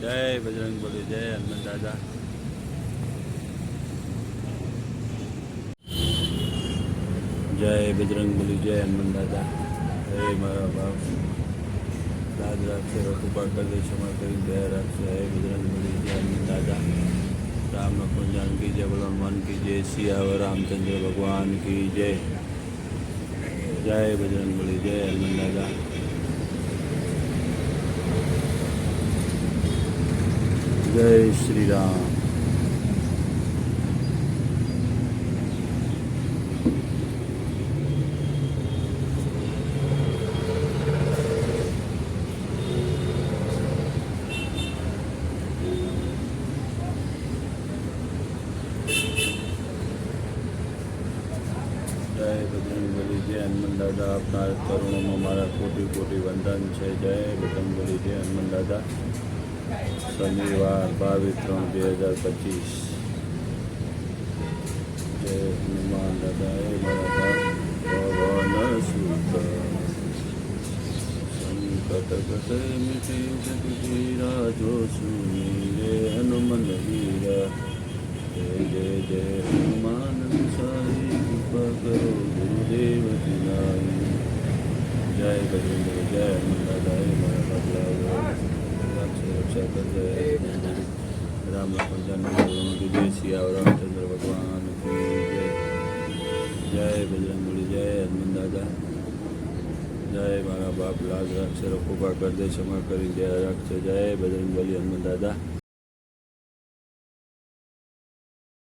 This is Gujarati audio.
જય બજરંગ બલી જય હનુમાન દાદા જય બજરંગ બલી જય હનુમાન દાદા હે મારા બાપ લાજ રાખશે કૃપા કરી દે ક્ષમા કરી દયા રાખશે હે બજરંગ બલી જય હનુમાન દાદા રામ લખન જાનકી જય બલ હનુમાન કી જય સિયાવર રામચંદ્ર ભગવાન કી જય જય બજરંગ બલી જય હનુમાન દાદા જય શ્રી રામ જય બજરંગબલી જય હનુમાન દાદા આપના તરુણોમાં મારા કોટી કોટી વંદન છે જય બજરંગબલી જય હનુમાન દાદા શનિવાર બાવીસ ત્રણ બે હજાર પચીસ. જય હનુમાન દાદા, એ મારા પવન હનુમન વીરા જય જય જય હનુમાન કરો ગુરુદેવ જય ગજેન્દ્ર, જય હનુમાન મારા બાપલા કરજે રામ લખન જય રામચંદ્ર ભગવાન જય બજરંગબલી જય હનુમાન જય મારા બાપ લાજ રાખશે કૃપા કરી દે કરી જય રાખશે જય બજરંગબલી હનુમાન દાદા.